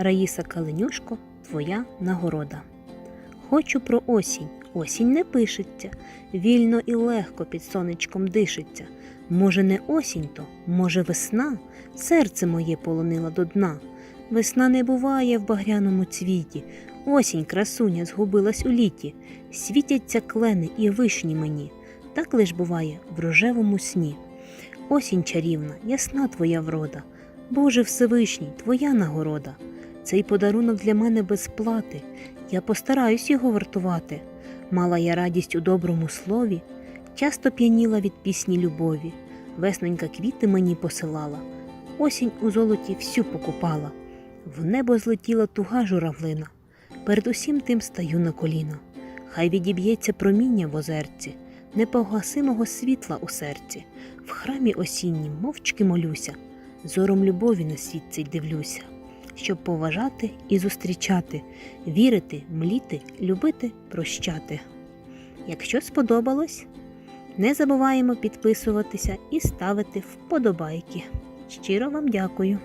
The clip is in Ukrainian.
Раїса Каленюшко, твоя нагорода. Хочу про осінь. Осінь не пишеться, вільно і легко під сонечком дишиться. Може, не осінь то, може, весна, серце моє полонила до дна. Весна не буває в багряному цвіті, осінь красуня згубилась у літі, світяться клени і вишні мені, так лиш буває в рожевому сні. Осінь чарівна, ясна твоя врода, Боже Всевишній, твоя нагорода. Цей подарунок для мене без плати, я постараюсь його вартувати. Мала я радість у доброму слові, часто п'яніла від пісні любові, веснонька квіти мені посилала, осінь у золоті всю покупала, в небо злетіла туга журавлина, перед усім тим стаю на коліна. Хай відіб'ється проміння в озерці, непогасимого світла у серці, в храмі осіннім мовчки молюся, зором любові на світ цей дивлюся, щоб поважати і зустрічати, вірити, мліти, любити, прощати. Якщо сподобалось, не забуваємо підписуватися і ставити вподобайки. Щиро вам дякую!